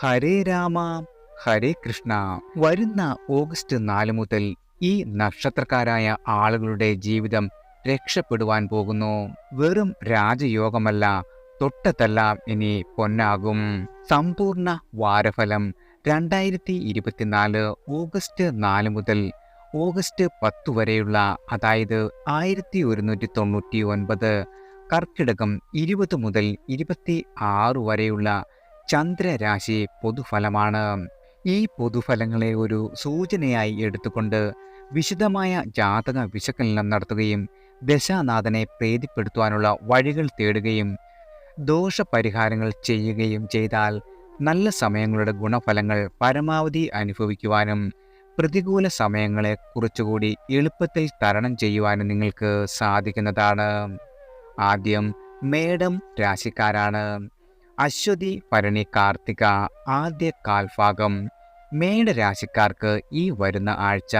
ഹരേ രാമ ഹരേ കൃഷ്ണ. വരുന്ന ഓഗസ്റ്റ് നാല് മുതൽ ഈ നക്ഷത്രക്കാരായ ആളുകളുടെ ജീവിതം രക്ഷപ്പെടുവാൻ പോകുന്നു. വെറും രാജയോഗമല്ല തൊട്ടതെല്ലാം ഇനി പൊന്നാകും. സമ്പൂർണ വാരഫലം രണ്ടായിരത്തി ഇരുപത്തിനാല് ഓഗസ്റ്റ് നാല് മുതൽ ഓഗസ്റ്റ് പത്ത് വരെയുള്ള അതായത് ആയിരത്തി ഒരുന്നൂറ്റി തൊണ്ണൂറ്റി ഒൻപത് കർക്കിടകം ഇരുപത് മുതൽ ഇരുപത്തി ആറ് വരെയുള്ള ചന്ദ്രരാശി പൊതുഫലമാണ്. ഈ പൊതുഫലങ്ങളെ ഒരു സൂചനയായി എടുത്തുകൊണ്ട് വിശദമായ ജാതക വിശകലനം നടത്തുകയും ദശാനാഥനെ പ്രീതിപ്പെടുത്തുവാനുള്ള വഴികൾ തേടുകയും ദോഷപരിഹാരങ്ങൾ ചെയ്യുകയും ചെയ്താൽ നല്ല സമയങ്ങളുടെ ഗുണഫലങ്ങൾ പരമാവധി അനുഭവിക്കുവാനും പ്രതികൂല സമയങ്ങളെ കുറച്ചുകൂടി എളുപ്പത്തിൽ തരണം ചെയ്യുവാനും നിങ്ങൾക്ക് സാധിക്കുന്നതാണ്. ആദ്യം മേടം രാശിക്കാരാണ്. അശ്വതി ഭരണി കാർത്തിക ആദ്യ കാൽഭാഗം. മേടരാശിക്കാർക്ക് ഈ വരുന്ന ആഴ്ച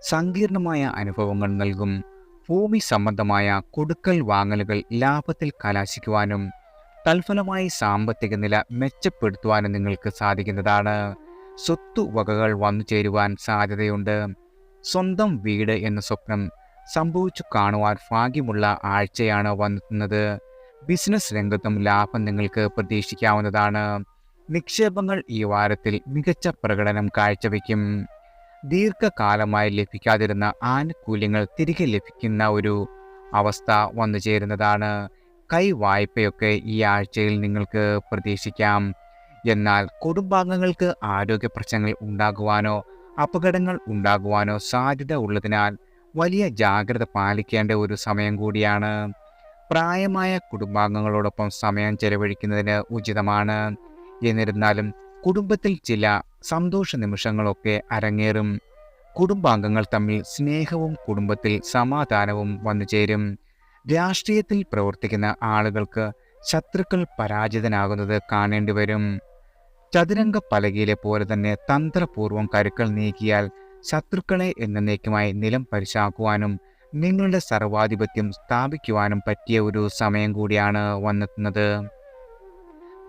സങ്കീർണമായ അനുഭവങ്ങൾ നൽകും. ഭൂമി സംബന്ധമായ കൊടുക്കൽ വാങ്ങലുകൾ ലാഭത്തിൽ കലാശിക്കുവാനും തൽഫലമായി സാമ്പത്തിക നില മെച്ചപ്പെടുത്തുവാനും നിങ്ങൾക്ക് സാധിക്കുന്നതാണ്. സ്വത്തു വകകൾ വന്നു ചേരുവാൻ സാധ്യതയുണ്ട്. സ്വന്തം വീട് എന്ന സ്വപ്നം സംഭവിച്ചു കാണുവാൻ ഭാഗ്യമുള്ള ആഴ്ചയാണ് വന്നെത്തുന്നത് ബിസിനസ് രംഗത്തും ലാഭം നിങ്ങൾക്ക് പ്രതീക്ഷിക്കാവുന്നതാണ്. നിക്ഷേപങ്ങൾ ഈ വാരത്തിൽ മികച്ച പ്രകടനം കാഴ്ചവെക്കും. ദീർഘകാലമായി ലഭിക്കാതിരുന്ന ആനുകൂല്യങ്ങൾ തിരികെ ലഭിക്കുന്ന ഒരു അവസ്ഥ വന്നു ചേരുന്നതാണ്. കൈ വായ്പയൊക്കെ ഈ ആഴ്ചയിൽ നിങ്ങൾക്ക് പ്രതീക്ഷിക്കാം. എന്നാൽ കുടുംബാംഗങ്ങൾക്ക് ആരോഗ്യ പ്രശ്നങ്ങൾ ഉണ്ടാകുവാനോ അപകടങ്ങൾ ഉണ്ടാകുവാനോ സാധ്യത ഉള്ളതിനാൽ വലിയ ജാഗ്രത പാലിക്കേണ്ട ഒരു സമയം കൂടിയാണ്. പ്രായമായ കുടുംബാംഗങ്ങളോടൊപ്പം സമയം ചെലവഴിക്കുന്നതിന് ഉചിതമാണ്. എന്നിരുന്നാലും കുടുംബത്തിൽ ചില സന്തോഷ നിമിഷങ്ങളൊക്കെ അരങ്ങേറും. കുടുംബാംഗങ്ങൾ തമ്മിൽ സ്നേഹവും കുടുംബത്തിൽ സമാധാനവും വന്നു ചേരും. രാഷ്ട്രീയത്തിൽ പ്രവർത്തിക്കുന്ന ആളുകൾക്ക് ശത്രുക്കൾ പരാജിതനാകുന്നത് കാണേണ്ടി വരും. ചതുരംഗ പലകയിലെ പോലെ തന്നെ തന്ത്രപൂർവം കരുക്കൾ നീക്കിയാൽ ശത്രുക്കളെ എന്നേക്കുമായി നിലം പരിശാക്കുവാനും നിങ്ങളുടെ സർവാധിപത്യം സ്ഥാപിക്കുവാനും പറ്റിയ ഒരു സമയം കൂടിയാണ് വന്നെത്തുന്നത്.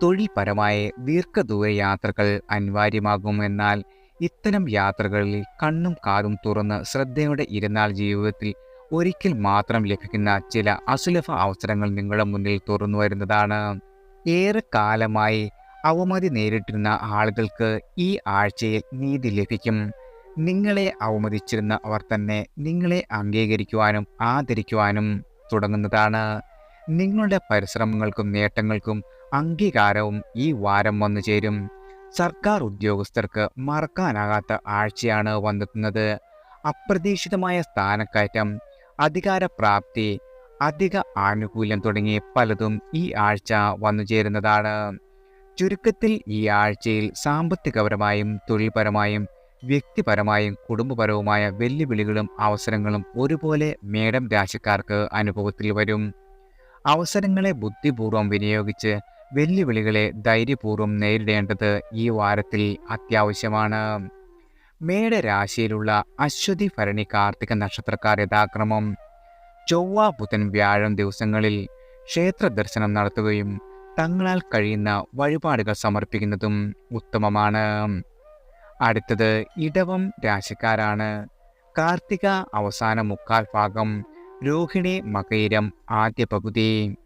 തൊഴിൽപരമായ ദീർഘദൂര യാത്രകൾ അനിവാര്യമാകും എന്നാൽ ഇത്തരം യാത്രകളിൽ കണ്ണും കാതും തുറന്ന് ശ്രദ്ധയോടെ ഇരുന്നാൽ ജീവിതത്തിൽ ഒരിക്കൽ മാത്രം ലഭിക്കുന്ന ചില അസുലഭ അവസരങ്ങൾ നിങ്ങളുടെ മുന്നിൽ തുറന്നു വരുന്നതാണ്. ഏറെ കാലമായി അവമതി നേരിട്ടിരുന്ന ആളുകൾക്ക് ഈ ആഴ്ചയിൽ നീതി ലഭിക്കും. നിങ്ങളെ അവമതിച്ചിരുന്ന അവർ തന്നെ നിങ്ങളെ അംഗീകരിക്കുവാനും ആദരിക്കുവാനും തുടങ്ങുന്നതാണ്. നിങ്ങളുടെ പരിശ്രമങ്ങൾക്കും നേട്ടങ്ങൾക്കും അംഗീകാരവും ഈ വാരം വന്നു ചേരും. സർക്കാർ ഉദ്യോഗസ്ഥർക്ക് മറക്കാനാകാത്ത ആഴ്ചയാണ് വന്നെത്തുന്നത്. അപ്രതീക്ഷിതമായ സ്ഥാനക്കയറ്റം അധികാരപ്രാപ്തി അധിക ആനുകൂല്യം തുടങ്ങി പലതും ഈ ആഴ്ച വന്നു ചേരുന്നതാണ്. ചുരുക്കത്തിൽ ഈ ആഴ്ചയിൽ സാമ്പത്തികപരമായും തൊഴിൽപരമായും വ്യക്തിപരമായും കുടുംബപരവുമായ വെല്ലുവിളികളും അവസരങ്ങളും ഒരുപോലെ മേഡം രാശിക്കാർക്ക് അനുഭവത്തിൽ വരും. അവസരങ്ങളെ ബുദ്ധിപൂർവം വിനിയോഗിച്ച് വെല്ലുവിളികളെ ധൈര്യപൂർവം നേരിടേണ്ടത് ഈ വാരത്തിൽ അത്യാവശ്യമാണ്. മേടരാശിയിലുള്ള അശ്വതി ഭരണി കാർത്തിക നക്ഷത്രക്കാർ യഥാക്രമം. ചൊവ്വ ബുധൻ വ്യാഴം ദിവസങ്ങളിൽ ക്ഷേത്ര ദർശനം നടത്തുകയും തങ്ങളാൽ കഴിയുന്ന വഴിപാടുകൾ സമർപ്പിക്കുന്നതും ഉത്തമമാണ്. അടുത്തത് ഇടവം രാശിക്കാരാണ്. കാർത്തിക അവസാന മുക്കാൽ ഭാഗം രോഹിണി മകയിരം ആദ്യ പകുതി.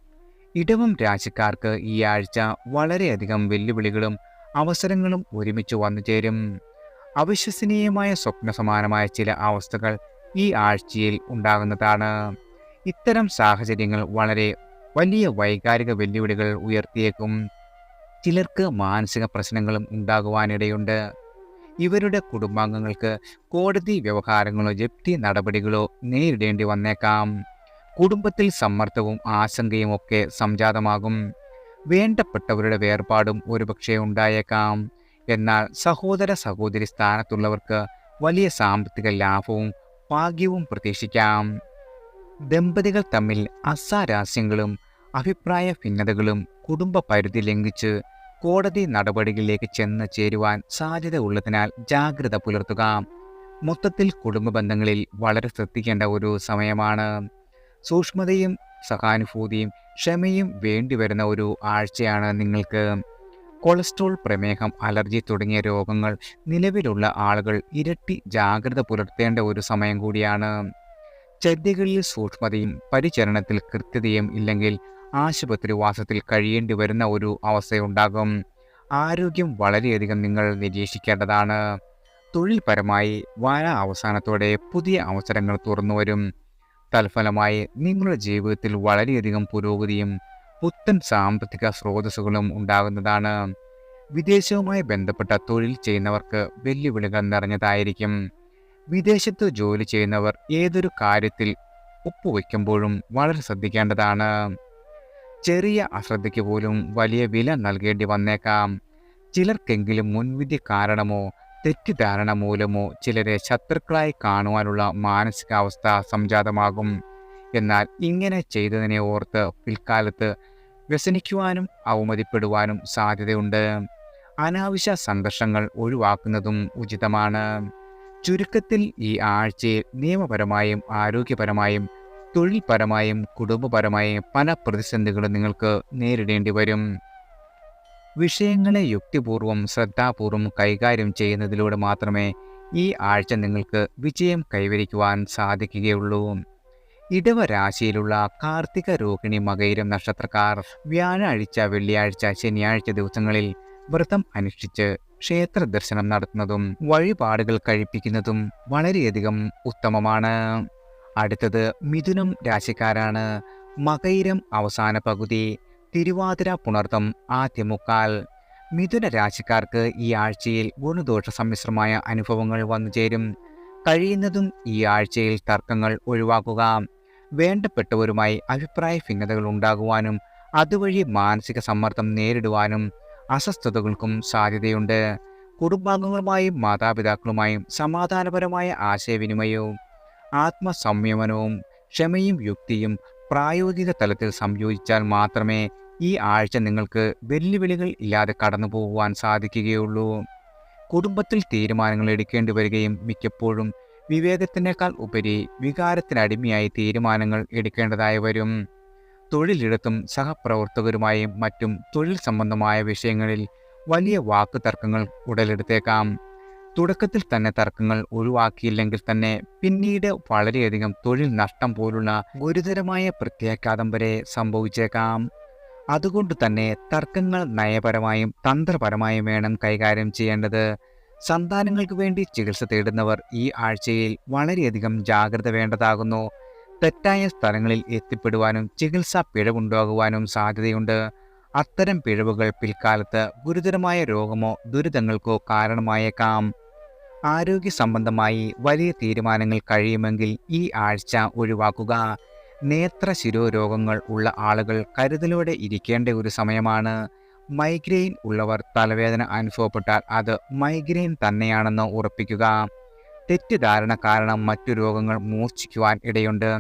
ഇടവം രാശിക്കാർക്ക് ഈ ആഴ്ച വളരെയധികം വെല്ലുവിളികളും അവസരങ്ങളും ഒരുമിച്ച് വന്നു ചേരും. അവിശ്വസനീയമായ സ്വപ്ന സമാനമായ ചില അവസ്ഥകൾ ഈ ആഴ്ചയിൽ ഉണ്ടാകുന്നതാണ്. ഇത്തരം സാഹചര്യങ്ങൾ വളരെ വലിയ വൈകാരിക വെല്ലുവിളികൾ ഉയർത്തിയേക്കും. ചിലർക്ക് മാനസിക പ്രശ്നങ്ങളും ഉണ്ടാകുവാനിടയുണ്ട്. ഇവരുടെ കുടുംബാംഗങ്ങൾക്ക് കോടതി വ്യവഹാരങ്ങളോ ജപ്തി നടപടികളോ നേരിടേണ്ടി വന്നേക്കാം. കുടുംബത്തിൽ സമ്മർദ്ദവും ആശങ്കയും ഒക്കെ സംജാതമാകും. വേണ്ടപ്പെട്ടവരുടെ വേർപാടും ഒരുപക്ഷെ ഉണ്ടായേക്കാം. എന്നാൽ സഹോദര സഹോദരി സ്ഥാനത്തുള്ളവർക്ക് വലിയ സാമ്പത്തിക ലാഭവും ഭാഗ്യവും പ്രതീക്ഷിക്കാം. ദമ്പതികൾ തമ്മിൽ അസാരാസ്യങ്ങളും അഭിപ്രായ ഭിന്നതകളും കുടുംബ പരിധി ലംഘിച്ച് കോടതി നടപടികളിലേക്ക് ചെന്ന് ചേരുവാൻ സാധ്യത ഉള്ളതിനാൽ ജാഗ്രത പുലർത്തുക. മൊത്തത്തിൽ കുടുംബ ബന്ധങ്ങളിൽ വളരെ ശ്രദ്ധിക്കേണ്ട ഒരു സമയമാണ്. സൂക്ഷ്മതയും സഹാനുഭൂതിയും ക്ഷമയും വേണ്ടിവരുന്ന ഒരു ആഴ്ചയാണ് നിങ്ങൾക്ക്. കൊളസ്ട്രോൾ പ്രമേഹം അലർജി തുടങ്ങിയ രോഗങ്ങൾ നിലവിലുള്ള ആളുകൾ ഇരട്ടി ജാഗ്രത പുലർത്തേണ്ട ഒരു സമയം കൂടിയാണ്. ചര്യകളിൽ സൂക്ഷ്മതയും പരിചരണത്തിൽ കൃത്യതയും ഇല്ലെങ്കിൽ ആശുപത്രിവാസത്തിൽ കഴിയേണ്ടി വരുന്ന ഒരു അവസ്ഥയുണ്ടാകും. ആരോഗ്യം വളരെയധികം നിങ്ങൾ നിരീക്ഷിക്കേണ്ടതാണ്. തൊഴിൽപരമായി വാര അവസാനത്തോടെ പുതിയ അവസരങ്ങൾ തുറന്നു വരും. തൽഫലമായി നിങ്ങളുടെ ജീവിതത്തിൽ വളരെയധികം പുരോഗതിയും പുത്തൻ സാമ്പത്തിക സ്രോതസ്സുകളും ഉണ്ടാകുന്നതാണ്. വിദേശവുമായി ബന്ധപ്പെട്ട തൊഴിൽ ചെയ്യുന്നവർക്ക് വെല്ലുവിളികൾ നിറഞ്ഞതായിരിക്കും. വിദേശത്ത് ജോലി ചെയ്യുന്നവർ ഏതൊരു കാര്യത്തിൽ ഒപ്പുവെക്കുമ്പോഴും വളരെ ശ്രദ്ധിക്കേണ്ടതാണ്. ചെറിയ അശ്രദ്ധയ്ക്ക് പോലും വലിയ വില നൽകേണ്ടി വന്നേക്കാം. ചിലർക്കെങ്കിലും മുൻവിധി കാരണമോ തെറ്റിദ്ധാരണ മൂലമോ ചിലരെ ശത്രുക്കളായി കാണുവാനുള്ള മാനസികാവസ്ഥ സംജാതമാകും. എന്നാൽ ഇങ്ങനെ ചെയ്തതിനെ ഓർത്ത് പിൽക്കാലത്ത് വ്യസനിക്കുവാനും അവമതിപ്പെടുവാനും സാധ്യതയുണ്ട്. അനാവശ്യ സംഘർഷങ്ങൾ ഒഴിവാക്കുന്നതും ഉചിതമാണ്. ചുരുക്കത്തിൽ ഈ ആഴ്ചയിൽ നിയമപരമായും ആരോഗ്യപരമായും തൊഴിൽപരമായും കുടുംബപരമായും പല പ്രതിസന്ധികളും നിങ്ങൾക്ക് നേരിടേണ്ടി വരും. വിഷയങ്ങളെ യുക്തിപൂർവം ശ്രദ്ധാപൂർവം കൈകാര്യം ചെയ്യുന്നതിലൂടെ മാത്രമേ ഈ ആഴ്ച നിങ്ങൾക്ക് വിജയം കൈവരിക്കുവാൻ സാധിക്കുകയുള്ളൂ. ഇടവ രാശിയിലുള്ള കാർത്തിക രോഹിണി മകയിരം നക്ഷത്രക്കാർ വ്യാഴാഴ്ച വെള്ളിയാഴ്ച ശനിയാഴ്ച ദിവസങ്ങളിൽ വ്രതം അനുഷ്ഠിച്ച് ക്ഷേത്ര ദർശനം നടത്തുന്നതും വഴിപാടുകൾ കഴിപ്പിക്കുന്നതും വളരെയധികം ഉത്തമമാണ്. അടുത്തത് മിഥുനം രാശിക്കാരാണ്. മകയിരം അവസാന പകുതി തിരുവാതിര പുണർത്തം ആദ്യമുക്കാൽ മിഥുന രാശിക്കാർക്ക് ഈ ആഴ്ചയിൽ ഗുണദോഷ സമ്മിശ്രമായ അനുഭവങ്ങൾ വന്നു ചേരും. കഴിയുന്നതും ഈ ആഴ്ചയിൽ തർക്കങ്ങൾ ഒഴിവാക്കുക. വേണ്ടപ്പെട്ടവരുമായി അഭിപ്രായ ഭിന്നതകൾ ഉണ്ടാകുവാനും അതുവഴി മാനസിക സമ്മർദ്ദം നേരിടുവാനും അസ്വസ്ഥതകൾക്കും സാധ്യതയുണ്ട്. കുടുംബാംഗങ്ങളുമായും മാതാപിതാക്കളുമായും സമാധാനപരമായ ആശയവിനിമയവും ആത്മസംയമനവും ക്ഷമയും യുക്തിയും പ്രായോഗിക തലത്തിൽ സംയോജിച്ചാൽ മാത്രമേ ഈ ആഴ്ച നിങ്ങൾക്ക് വെല്ലുവിളികൾ ഇല്ലാതെ കടന്നു പോകുവാൻ സാധിക്കുകയുള്ളൂ. കുടുംബത്തിൽ തീരുമാനങ്ങൾ എടുക്കേണ്ടി വരികയും മിക്കപ്പോഴും വിവേകത്തിനേക്കാൾ ഉപരി വികാരത്തിനടിമയായി തീരുമാനങ്ങൾ എടുക്കേണ്ടതായി വരും. തൊഴിലിടത്തും സഹപ്രവർത്തകരുമായും മറ്റും തൊഴിൽ സംബന്ധമായ വിഷയങ്ങളിൽ വലിയ വാക്കുതർക്കങ്ങൾ ഉടലെടുത്തേക്കാം. തുടക്കത്തിൽ തന്നെ തർക്കങ്ങൾ ഒഴിവാക്കിയില്ലെങ്കിൽ തന്നെ പിന്നീട് വളരെയധികം തൊഴിൽ നഷ്ടം പോലുള്ള ഗുരുതരമായ പ്രത്യാഘാതം വരെ സംഭവിച്ചേക്കാം. അതുകൊണ്ട് തന്നെ തർക്കങ്ങൾ നയപരമായും തന്ത്രപരമായും വേണം കൈകാര്യം ചെയ്യേണ്ടത്. സന്താനങ്ങൾക്ക് വേണ്ടി ചികിത്സ തേടുന്നവർ ഈ ആഴ്ചയിൽ വളരെയധികം ജാഗ്രത വേണ്ടതാകുന്നു. തെറ്റായ സ്ഥലങ്ങളിൽ എത്തിപ്പെടുവാനും ചികിത്സാ പിഴവുണ്ടാകുവാനും സാധ്യതയുണ്ട്. അത്തരം പിഴവുകൾ പിൽക്കാലത്ത് ഗുരുതരമായ രോഗമോ ദുരിതങ്ങൾക്കോ കാരണമായേക്കാം. ആരോഗ്യ സംബന്ധമായി വലിയ തീരുമാനങ്ങൾ കഴിയുമെങ്കിൽ ഈ ആഴ്ച ഒഴിവാക്കുക. നേത്ര ശിരോരോഗങ്ങൾ ഉള്ള ആളുകൾ കരുതലോടെ ഇരിക്കേണ്ട ഒരു സമയമാണ്. മൈഗ്രെയിൻ ഉള്ളവർ തലവേദന അനുഭവപ്പെട്ടാൽ അത് മൈഗ്രെയിൻ തന്നെയാണെന്ന് ഉറപ്പിക്കുക. തെറ്റിദ്ധാരണ കാരണം മറ്റു രോഗങ്ങൾ മൂർച്ഛിക്കുവാൻ ഇടയുണ്ട്.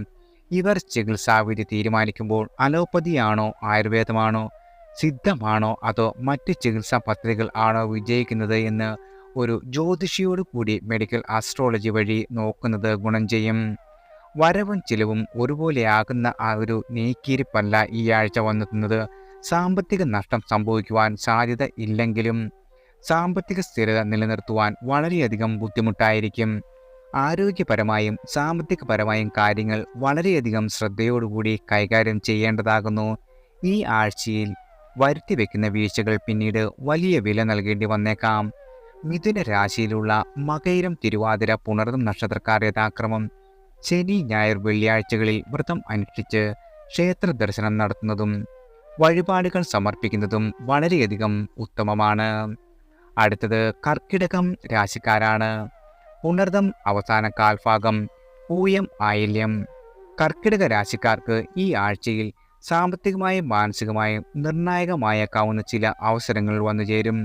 ഇവർ ചികിത്സാവിധി തീരുമാനിക്കുമ്പോൾ അലോപ്പതിയാണോ ആയുർവേദമാണോ സിദ്ധമാണോ അതോ മറ്റ് ചികിത്സാ പദ്ധതികൾ ആണോ വിജയിക്കുന്നത് എന്ന് ഒരു ജ്യോതിഷിയോട് കൂടി മെഡിക്കൽ ആസ്ട്രോളജി വഴി നോക്കുന്നത് ഗുണം ചെയ്യും. വരവും ചിലവും ഒരുപോലെയാകുന്ന ആ ഒരു നീക്കിയിരിപ്പല്ല ഈ ആഴ്ച വന്നെത്തുന്നത്. സാമ്പത്തിക നഷ്ടം സംഭവിക്കുവാൻ സാധ്യത ഇല്ലെങ്കിലും സാമ്പത്തിക സ്ഥിരത നിലനിർത്തുവാൻ വളരെയധികം ബുദ്ധിമുട്ടായിരിക്കും. ആരോഗ്യപരമായും സാമ്പത്തികപരമായും കാര്യങ്ങൾ വളരെയധികം ശ്രദ്ധയോടുകൂടി കൈകാര്യം ചെയ്യേണ്ടതാകുന്നു. ഈ ആഴ്ചയിൽ വരുത്തി വെക്കുന്ന വീഴ്ചകൾ പിന്നീട് വലിയ വില നൽകേണ്ടി വന്നേക്കാം. മിഥുന രാശിയിലുള്ള മകയിരം തിരുവാതിര പുണർന്നും നക്ഷത്രക്കാർ യഥാക്രമം ശനി ഞായർ വെള്ളിയാഴ്ചകളിൽ വ്രതം അനുഷ്ഠിച്ച് ക്ഷേത്ര ദർശനം നടത്തുന്നതും വഴിപാടുകൾ സമർപ്പിക്കുന്നതും വളരെയധികം ഉത്തമമാണ്. അടുത്തത് കർക്കിടകം രാശിക്കാരാണ്. പുണർദം അവസാന കാൽഭാഗം പൂയം ആയില്യം. കർക്കിടക രാശിക്കാർക്ക് ഈ ആഴ്ചയിൽ സാമ്പത്തികമായും മാനസികമായും നിർണായകമായേക്കാവുന്ന ചില അവസരങ്ങൾ വന്നുചേരും.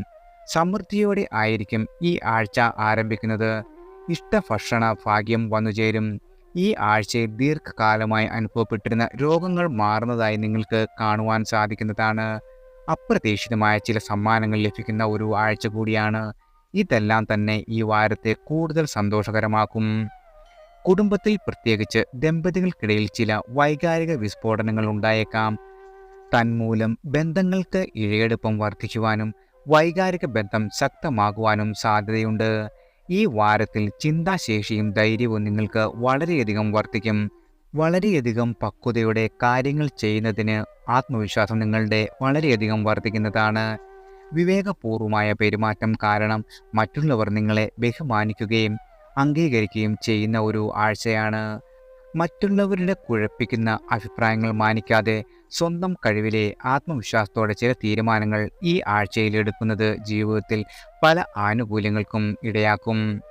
സമൃദ്ധിയോടെ ആയിരിക്കും ഈ ആഴ്ച ആരംഭിക്കുന്നത്. ഇഷ്ടഭക്ഷണ ഭാഗ്യം വന്നുചേരും ഈ ആഴ്ചയിൽ ദീർഘകാലമായി അനുഭവപ്പെട്ടിരുന്ന രോഗങ്ങൾ മാറുന്നതായി നിങ്ങൾക്ക് കാണുവാൻ സാധിക്കുന്നതാണ്. അപ്രതീക്ഷിതമായ ചില സമ്മാനങ്ങൾ ലഭിക്കുന്ന ഒരു ആഴ്ച കൂടിയാണ്. ഇതെല്ലാം തന്നെ ഈ വാരത്തെ കൂടുതൽ സന്തോഷകരമാക്കും. കുടുംബത്തിൽ പ്രത്യേകിച്ച് ദമ്പതികൾക്കിടയിൽ ചില വൈകാരിക വിസ്ഫോടനങ്ങൾ ഉണ്ടായേക്കാം. തന്മൂലം ബന്ധങ്ങൾക്ക് ഇഴയെടുപ്പം വർദ്ധിക്കുവാനും വൈകാരിക ബന്ധം ശക്തമാകുവാനും സാധ്യതയുണ്ട്. ഈ വാരത്തിൽ ചിന്താശേഷിയും ധൈര്യവും നിങ്ങൾക്ക് വളരെയധികം വർദ്ധിക്കും. വളരെയധികം പക്വതയോടെ കാര്യങ്ങൾ ചെയ്യുന്നതിന് ആത്മവിശ്വാസം നിങ്ങളുടെ വളരെയധികം വർദ്ധിക്കുന്നതാണ്. വിവേകപൂർവമായ പെരുമാറ്റം കാരണം മറ്റുള്ളവർ നിങ്ങളെ ബഹുമാനിക്കുകയും അംഗീകരിക്കുകയും ചെയ്യുന്ന ഒരു ആഴ്ചയാണ്. മറ്റുള്ളവരുടെ കുഴപ്പിക്കുന്ന അഭിപ്രായങ്ങൾ മാനിക്കാതെ സ്വന്തം കഴിവിലെ ആത്മവിശ്വാസത്തോടെ ചില തീരുമാനങ്ങൾ ഈ ആഴ്ചയിൽ എടുക്കുന്നത് ജീവിതത്തിൽ പല ആനുകൂല്യങ്ങൾക്കും ഇടയാക്കും.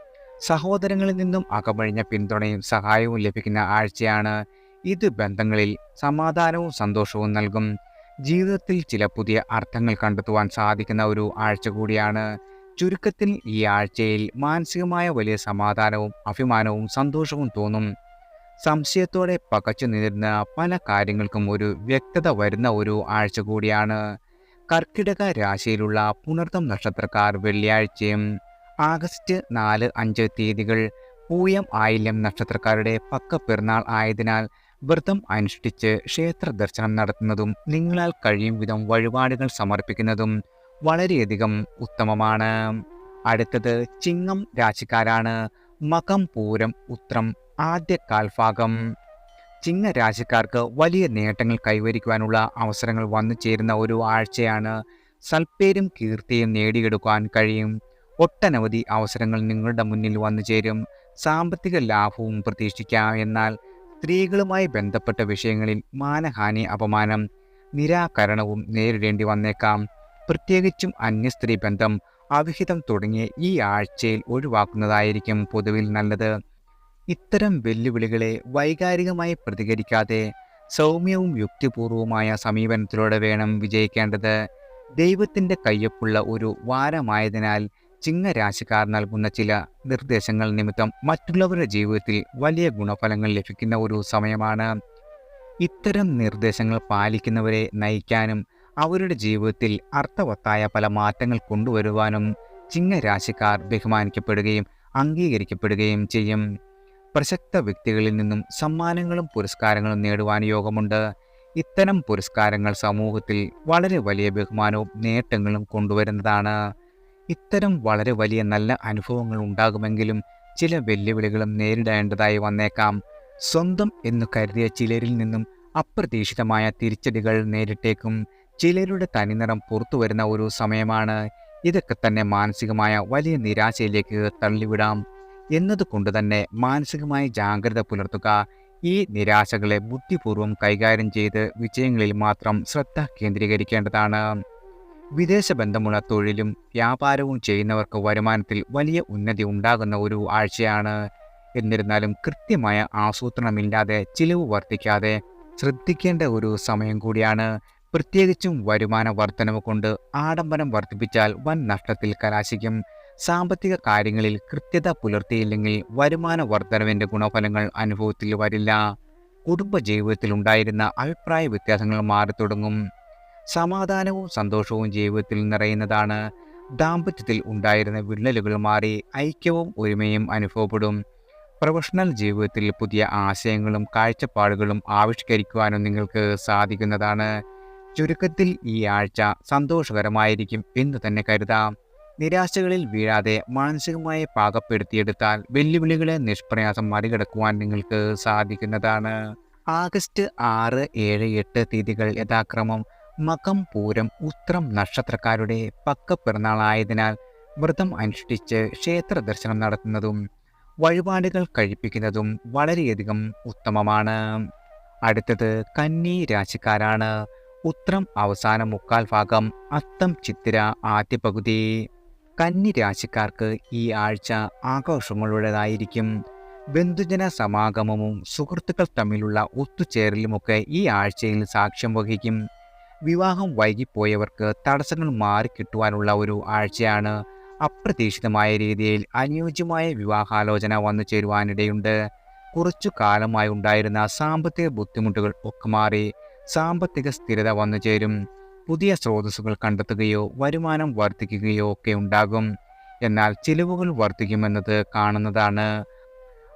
സഹോദരങ്ങളിൽ നിന്നും അകമഴിഞ്ഞ പിന്തുണയും സഹായവും ലഭിക്കുന്ന ആഴ്ചയാണ് ഇത് ബന്ധങ്ങളിൽ സമാധാനവും സന്തോഷവും നൽകും. ജീവിതത്തിൽ ചില പുതിയ അർത്ഥങ്ങൾ കണ്ടെത്തുവാൻ സാധിക്കുന്ന ഒരു ആഴ്ച കൂടിയാണ്. ചുരുക്കത്തിൽ ഈ ആഴ്ചയിൽ മാനസികമായ വലിയ സമാധാനവും അഭിമാനവും സന്തോഷവും തോന്നും. സംശയത്തോടെ പകച്ചു നിന്നിരുന്ന പല കാര്യങ്ങൾക്കും ഒരു വ്യക്തത വരുന്ന ഒരു ആഴ്ച കൂടിയാണ്. കർക്കിടക രാശിയിലുള്ള പുണർത്തം നക്ഷത്രക്കാർ വെള്ളിയാഴ്ചയും ആഗസ്റ്റ് നാല് അഞ്ച് തീയതികൾ പൂയം ആയില്യം നക്ഷത്രക്കാരുടെ പക്ക പെരുന്നാൾ ആയതിനാൽ വ്രതം അനുഷ്ഠിച്ച് ക്ഷേത്ര ദർശനം നടത്തുന്നതും നിങ്ങളാൽ കഴിയും വിധം വഴിപാടുകൾ സമർപ്പിക്കുന്നതും വളരെയധികം ഉത്തമമാണ്. അടുത്തത് ചിങ്ങം രാശിക്കാരാണ്. മകം പൂരം ഉത്രം ആദ്യ കാൽഭാഗം ചിങ്ങ രാജ്യക്കാർക്ക് വലിയ നേട്ടങ്ങൾ കൈവരിക്കുവാനുള്ള അവസരങ്ങൾ വന്നു ചേരുന്ന ഒരു ആഴ്ചയാണ് സൽപ്പേരും കീർത്തിയും നേടിയെടുക്കാൻ കഴിയും. ഒട്ടനവധി അവസരങ്ങൾ നിങ്ങളുടെ മുന്നിൽ വന്നു ചേരും. സാമ്പത്തിക ലാഭവും പ്രതീക്ഷിക്കാം. എന്നാൽ സ്ത്രീകളുമായി ബന്ധപ്പെട്ട വിഷയങ്ങളിൽ മാനഹാനി അപമാനം നിരാകരണവും നേരിടേണ്ടി വന്നേക്കാം. പ്രത്യേകിച്ചും അന്യസ്ത്രീ ബന്ധം അവിഹിതം തുടങ്ങിയ ഈ ആഴ്ചയിൽ ഒഴിവാക്കുന്നതായിരിക്കും പൊതുവിൽ നല്ലത്. ഇത്തരം വെല്ലുവിളികളെ വൈകാരികമായി പ്രതികരിക്കാതെ സൗമ്യവും യുക്തിപൂർവവുമായ സമീപനത്തിലൂടെ വേണം വിജയിക്കേണ്ടത്. ദൈവത്തിന്റെ കയ്യൊപ്പുള്ള ഒരു വാരമായതിനാൽ ചിങ്ങരാശിക്കാർ നൽകുന്ന ചില നിർദ്ദേശങ്ങൾ നിമിത്തം മറ്റുള്ളവരുടെ ജീവിതത്തിൽ വലിയ ഗുണഫലങ്ങൾ ലഭിക്കുന്ന ഒരു സമയമാണ്. ഇത്തരം നിർദ്ദേശങ്ങൾ പാലിക്കുന്നവരെ നയിക്കാനും അവരുടെ ജീവിതത്തിൽ അർത്ഥവത്തായ പല മാറ്റങ്ങൾ കൊണ്ടുവരുവാനും ചിങ്ങരാശിക്കാർ ബഹുമാനിക്കപ്പെടുകയും അംഗീകരിക്കപ്പെടുകയും ചെയ്യും. പ്രശസ്ത വ്യക്തികളിൽ നിന്നും സമ്മാനങ്ങളും പുരസ്കാരങ്ങളും നേടുവാൻ യോഗമുണ്ട്. ഇത്തരം പുരസ്കാരങ്ങൾ സമൂഹത്തിൽ വളരെ വലിയ ബഹുമാനവും നേട്ടങ്ങളും കൊണ്ടുവരുന്നതാണ്. ഇത്തരം വളരെ വലിയ നല്ല അനുഭവങ്ങൾ ഉണ്ടാകുമെങ്കിലും ചില വെല്ലുവിളികളും നേരിടേണ്ടതായി വന്നേക്കാം. സ്വന്തം എന്ന് കരുതിയ ചിലരിൽ നിന്നും അപ്രതീക്ഷിതമായ തിരിച്ചടികൾ നേരിട്ടേക്കും. ചിലരുടെ തനിനിറം പുറത്തു വരുന്ന ഒരു സമയമാണ്. ഇതൊക്കെ തന്നെ മാനസികമായ വലിയ നിരാശയിലേക്ക് തള്ളിവിടാം. എന്നതുകൊണ്ട് തന്നെ മാനസികമായി ജാഗ്രത പുലർത്തുക. ഈ നിരാശകളെ ബുദ്ധിപൂർവം കൈകാര്യം ചെയ്ത് വിജയങ്ങളിൽ മാത്രം ശ്രദ്ധ കേന്ദ്രീകരിക്കേണ്ടതാണ്. വിദേശ ബന്ധമുള്ള തൊഴിലും വ്യാപാരവും ചെയ്യുന്നവർക്ക് വരുമാനത്തിൽ വലിയ ഉന്നതി ഉണ്ടാകുന്ന ഒരു ആഴ്ചയാണ്. എന്നിരുന്നാലും കൃത്യമായ ആസൂത്രണമില്ലാതെ ചിലവ് വർദ്ധിക്കാതെ ശ്രദ്ധിക്കേണ്ട ഒരു സമയം കൂടിയാണ്. പ്രത്യേകിച്ചും വരുമാന വർധനവ് കൊണ്ട് ആഡംബരം വർദ്ധിപ്പിച്ചാൽ വൻ നഷ്ടത്തിൽ കലാശിക്കും. സാമ്പത്തിക കാര്യങ്ങളിൽ കൃത്യത പുലർത്തിയില്ലെങ്കിൽ വരുമാന വർധനവിന്റെ ഗുണഫലങ്ങൾ അനുഭവത്തിൽ വരില്ല. കുടുംബജീവിതത്തിൽ ഉണ്ടായിരുന്ന അഭിപ്രായ വ്യത്യാസങ്ങൾ മാറി തുടങ്ങും. സമാധാനവും സന്തോഷവും ജീവിതത്തിൽ നിറയുന്നതാണ്. ദാമ്പത്യത്തിൽ ഉണ്ടായിരുന്ന വിള്ളലുകൾ മാറി ഐക്യവും ഒരുമയും അനുഭവപ്പെടും. പ്രൊഫഷണൽ ജീവിതത്തിൽ പുതിയ ആശയങ്ങളും കാഴ്ചപ്പാടുകളും ആവിഷ്കരിക്കുവാനും നിങ്ങൾക്ക് സാധിക്കുന്നതാണ്. ചുരുക്കത്തിൽ ഈ ആഴ്ച സന്തോഷകരമായിരിക്കും എന്ന് തന്നെ കരുതാം. നിരാശകളിൽ വീഴാതെ മാനസികമായി പാകപ്പെടുത്തിയെടുത്താൽ വെല്ലുവിളികളെ നിഷ്പ്രയാസം മറികടക്കുവാൻ നിങ്ങൾക്ക് സാധിക്കുന്നതാണ്. ആഗസ്റ്റ് ആറ് ഏഴ് എട്ട് തീയതികൾ യഥാക്രമം മകം പൂരം ഉത്രം നക്ഷത്രക്കാരുടെ പക്ക പിറന്നാളായതിനാൽ വ്രതം അനുഷ്ഠിച്ച് ക്ഷേത്ര ദർശനം നടത്തുന്നതും വഴിപാടുകൾ കഴിപ്പിക്കുന്നതും വളരെയധികം ഉത്തമമാണ്. അടുത്തത് കന്നി രാശിക്കാരാണ്. ഉത്രം അവസാന മുക്കാൽ ഭാഗം അത്തം ചിത്തിര ആദ്യ പകുതി. കന്നി രാശിക്കാർക്ക് ഈ ആഴ്ച ആഘോഷങ്ങളുടേതായിരിക്കും. ബന്ധുജന സമാഗമവും സുഹൃത്തുക്കൾ തമ്മിലുള്ള ഒത്തുചേരലുമൊക്കെ ഈ ആഴ്ചയിൽ സാക്ഷ്യം വഹിക്കും. വിവാഹം വൈകിപ്പോയവർക്ക് തടസ്സങ്ങൾ മാറിക്കിട്ടുവാനുള്ള ഒരു ആഴ്ചയാണ് അപ്രതീക്ഷിതമായ രീതിയിൽ അനുയോജ്യമായ വിവാഹാലോചന വന്നു ചേരുവാനിടയുണ്ട്. കുറച്ചു കാലമായി ഉണ്ടായിരുന്ന സാമ്പത്തിക ബുദ്ധിമുട്ടുകൾ ഒക്കെ മാറി സാമ്പത്തിക സ്ഥിരത വന്നു ചേരും. പുതിയ സ്രോതസ്സുകൾ കണ്ടെത്തുകയോ വരുമാനം വർദ്ധിക്കുകയോ ഒക്കെ ഉണ്ടാകും. എന്നാൽ ചിലവുകൾ വർദ്ധിക്കുമെന്നത് കാണുന്നതാണ്.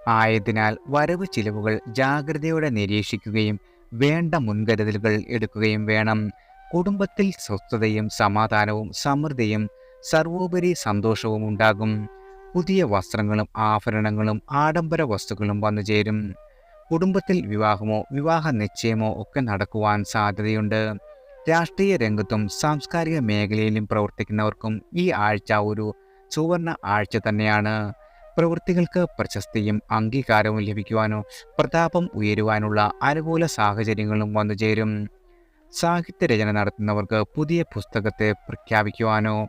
ആയതിനാൽ വരവ് ചിലവുകൾ ജാഗ്രതയോടെ നിരീക്ഷിക്കുകയും വേണ്ട മുൻകരുതലുകൾ എടുക്കുകയും വേണം. കുടുംബത്തിൽ സ്വസ്ഥതയും സമാധാനവും സമൃദ്ധിയും സർവോപരി സന്തോഷവും ഉണ്ടാകും. പുതിയ വസ്ത്രങ്ങളും ആഭരണങ്ങളും ആഡംബര വസ്തുക്കളും വന്നു ചേരും. കുടുംബത്തിൽ വിവാഹമോ വിവാഹ നിശ്ചയമോ ഒക്കെ നടക്കുവാൻ സാധ്യതയുണ്ട്. രാഷ്ട്രീയ രംഗത്തും സാംസ്കാരിക മേഖലയിലും പ്രവർത്തിക്കുന്നവർക്കും ഈ ആഴ്ച ഒരു സുവർണ ആഴ്ച തന്നെയാണ്. പ്രവൃത്തികൾക്ക് പ്രശസ്തിയും അംഗീകാരവും ലഭിക്കുവാനോ പ്രതാപം ഉയരുവാനുള്ള അനുകൂല സാഹചര്യങ്ങളും വന്നുചേരും സാഹിത്യരചന നടത്തുന്നവർക്ക് പുതിയ പുസ്തകത്തെ പ്രഖ്യാപിക്കുവാനോ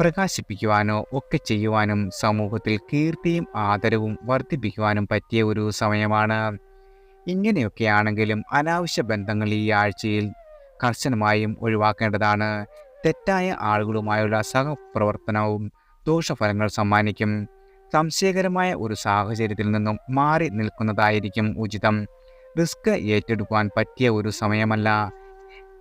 പ്രകാശിപ്പിക്കുവാനോ ഒക്കെ ചെയ്യുവാനും സമൂഹത്തിൽ കീർത്തിയും ആദരവും വർദ്ധിപ്പിക്കുവാനും പറ്റിയ ഒരു സമയമാണ്. ഇങ്ങനെയൊക്കെയാണെങ്കിലും അനാവശ്യ ബന്ധങ്ങൾ ഈ ആഴ്ചയിൽ കർശനമായും ഒഴിവാക്കേണ്ടതാണ്. തെറ്റായ ആളുകളുമായുള്ള സഹപ്രവർത്തനവും ദോഷഫലങ്ങൾ സമ്മാനിക്കും. സംശയകരമായ ഒരു സാഹചര്യത്തിൽ നിന്നും മാറി നിൽക്കുന്നതായിരിക്കും ഉചിതം. റിസ്ക് ഏറ്റെടുക്കുവാൻ പറ്റിയ ഒരു സമയമല്ല.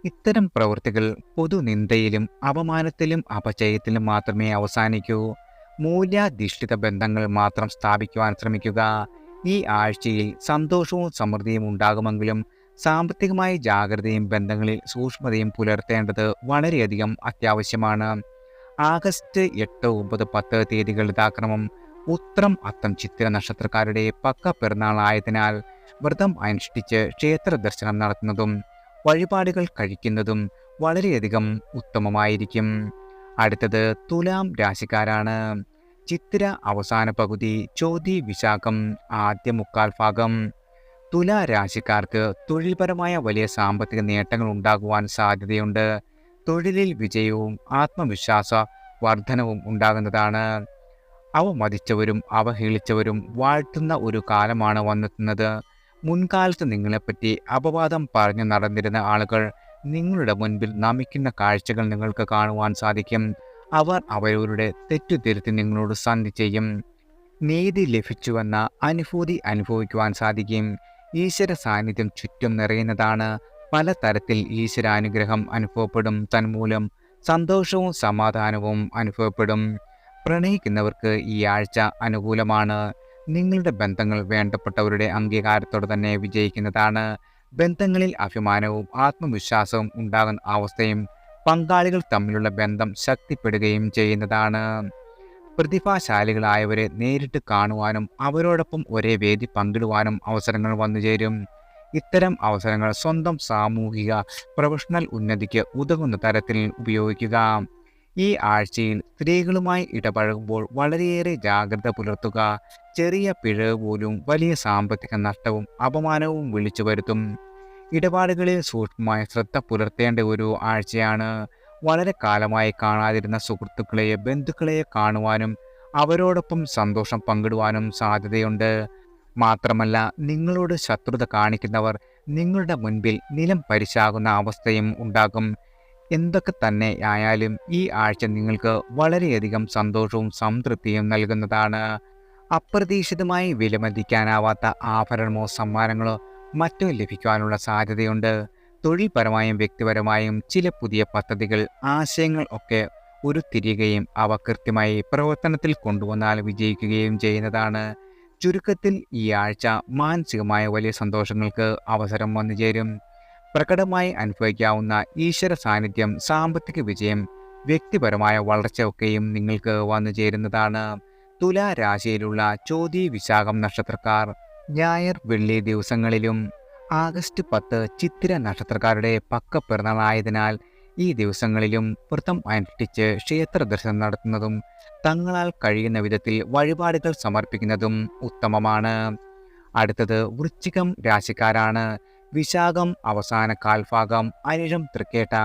ഇത്തരം പ്രവൃത്തികൾ പൊതുനിന്ദയിലും അപമാനത്തിലും അപചയത്തിലും മാത്രമേ അവസാനിക്കൂ. മൂല്യാധിഷ്ഠിത ബന്ധങ്ങൾ മാത്രം സ്ഥാപിക്കുവാൻ ശ്രമിക്കുക. ഈ ആഴ്ചയിൽ സന്തോഷവും സമൃദ്ധിയും ഉണ്ടാകുമെങ്കിലും സാമ്പത്തികമായ ജാഗ്രതയും ബന്ധങ്ങളിൽ സൂക്ഷ്മതയും പുലർത്തേണ്ടത് വളരെയധികം അത്യാവശ്യമാണ്. ആഗസ്റ്റ് എട്ട് ഒമ്പത് പത്ത് തീയതികളുടെ ആക്രമം ഉത്രം അത്തം ചിത്ര നക്ഷത്രക്കാരുടെ പക്ക പിറന്നാളായതിനാൽ വ്രതം അനുഷ്ഠിച്ച് ക്ഷേത്ര ദർശനം നടത്തുന്നതും വഴിപാടുകൾ കഴിക്കുന്നതും വളരെയധികം ഉത്തമമായിരിക്കും. അടുത്തത് തുലാം രാശിക്കാരാണ്. ചിത്ര അവസാന പകുതി ചോതി വിശാഖം ആദ്യ മുക്കാൽ ഭാഗം. തുലാ രാശിക്കാർക്ക് തൊഴിൽപരമായ വലിയ സാമ്പത്തിക നേട്ടങ്ങൾ ഉണ്ടാകുവാൻ സാധ്യതയുണ്ട്. തൊഴിലിൽ വിജയവും ആത്മവിശ്വാസ വർധനവും ഉണ്ടാകുന്നതാണ്. അവമതിച്ചവരും അവഹേളിച്ചവരും വാഴ്ത്തുന്ന ഒരു കാലമാണ് വന്നെത്തുന്നത്. മുൻകാലത്ത് നിങ്ങളെപ്പറ്റി അപവാദം പറഞ്ഞു നടന്നിരുന്ന ആളുകൾ നിങ്ങളുടെ മുൻപിൽ നമിക്കുന്ന കാഴ്ചകൾ നിങ്ങൾക്ക് കാണുവാൻ സാധിക്കും. അവർ അവരവരുടെ തെറ്റു തിരുത്തി നിങ്ങളോട് സന്ധി ചെയ്യും. നീതി ലഭിച്ചുവെന്ന അനുഭൂതി അനുഭവിക്കുവാൻ സാധിക്കും. ഈശ്വര സാന്നിധ്യം ചുറ്റും നിറയുന്നതാണ്. പല തരത്തിൽ ഈശ്വരാനുഗ്രഹം അനുഭവപ്പെടും. തന്മൂലം സന്തോഷവും സമാധാനവും അനുഭവപ്പെടും. പ്രണയിക്കുന്നവർക്ക് ഈ ആഴ്ച അനുകൂലമാണ്. നിങ്ങളുടെ ബന്ധങ്ങൾ വേണ്ടപ്പെട്ടവരുടെ അംഗീകാരത്തോടെ തന്നെ വിജയിക്കുന്നതാണ്. ബന്ധങ്ങളിൽ അഭിമാനവും ആത്മവിശ്വാസവും ഉണ്ടാകുന്ന അവസ്ഥയും പങ്കാളികൾ തമ്മിലുള്ള ബന്ധം ശക്തിപ്പെടുകയും ചെയ്യുന്നതാണ്. പ്രതിഭാശാലികളായവരെ നേരിട്ട് കാണുവാനും അവരോടൊപ്പം ഒരേ വേദി പങ്കിടുവാനും അവസരങ്ങൾ വന്നുചേരും ഇത്തരം അവസരങ്ങൾ സ്വന്തം സാമൂഹിക പ്രൊഫഷണൽ ഉന്നതിക്ക് ഉതകുന്ന തരത്തിൽ ഉപയോഗിക്കുക. ഈ ആഴ്ചയിൽ സ്ത്രീകളുമായി ഇടപഴകുമ്പോൾ വളരെയേറെ ജാഗ്രത പുലർത്തുക. ചെറിയ പിഴവ് പോലും വലിയ സാമ്പത്തിക നഷ്ടവും അപമാനവും വിളിച്ചു വരുത്തും. ഇടപാടുകളിൽ സൂക്ഷ്മമായ ശ്രദ്ധ പുലർത്തേണ്ട ഒരു ആഴ്ചയാണ്. വളരെ കാലമായി കാണാതിരുന്ന സുഹൃത്തുക്കളെയോ ബന്ധുക്കളെയോ കാണുവാനും അവരോടൊപ്പം സന്തോഷം പങ്കിടുവാനും സാധ്യതയുണ്ട്. മാത്രമല്ല നിങ്ങളോട് ശത്രുത കാണിക്കുന്നവർ നിങ്ങളുടെ മുൻപിൽ നിലം പരിശാകുന്ന അവസ്ഥയും ഉണ്ടാകും. എന്തൊക്കെ തന്നെ ആയാലും ഈ ആഴ്ച നിങ്ങൾക്ക് വളരെയധികം സന്തോഷവും സംതൃപ്തിയും നൽകുന്നതാണ്. അപ്രതീക്ഷിതമായി വിലമതിക്കാനാവാത്ത ആഭരണമോ സമ്മാനങ്ങളോ മറ്റോ ലഭിക്കുവാനുള്ള സാധ്യതയുണ്ട്. തൊഴിൽപരമായും വ്യക്തിപരമായും ചില പുതിയ പദ്ധതികൾ ആശയങ്ങൾ ഒക്കെ ഉരുത്തിരിയുകയും അവ കൃത്യമായി പ്രവർത്തനത്തിൽ കൊണ്ടുവന്നാൽ വിജയിക്കുകയും ചെയ്യുന്നതാണ്. ചുരുക്കത്തിൽ ഈ ആഴ്ച മാനസികമായ വലിയ സന്തോഷങ്ങൾക്ക് അവസരം വന്നു ചേരും. പ്രകടമായി അനുഭവിക്കാവുന്ന ഈശ്വര സാന്നിധ്യം സാമ്പത്തിക വിജയം വ്യക്തിപരമായ വളർച്ച ഒക്കെയും നിങ്ങൾക്ക് വന്നു ചേരുന്നതാണ്. തുലാരാശിയിലുള്ള ചോതി വിശാഖം നക്ഷത്രക്കാർ ഞായർ വെള്ളി ദിവസങ്ങളിലും ആഗസ്റ്റ് പത്ത് ചിത്തിര നക്ഷത്രക്കാരുടെ പക്ക പിറന്നാളായതിനാൽ ഈ ദിവസങ്ങളിലും വ്രതം അനുഷ്ഠിച്ച് ക്ഷേത്ര ദർശനം നടത്തുന്നതും തങ്ങളാൽ കഴിയുന്ന വിധത്തിൽ വഴിപാടുകൾ സമർപ്പിക്കുന്നതും ഉത്തമമാണ്. അടുത്തത് വൃശ്ചികം രാശിക്കാരാണ്. വിശാഖം അവസാന കാൽഭാഗം അനിഴം തൃക്കേട്ട.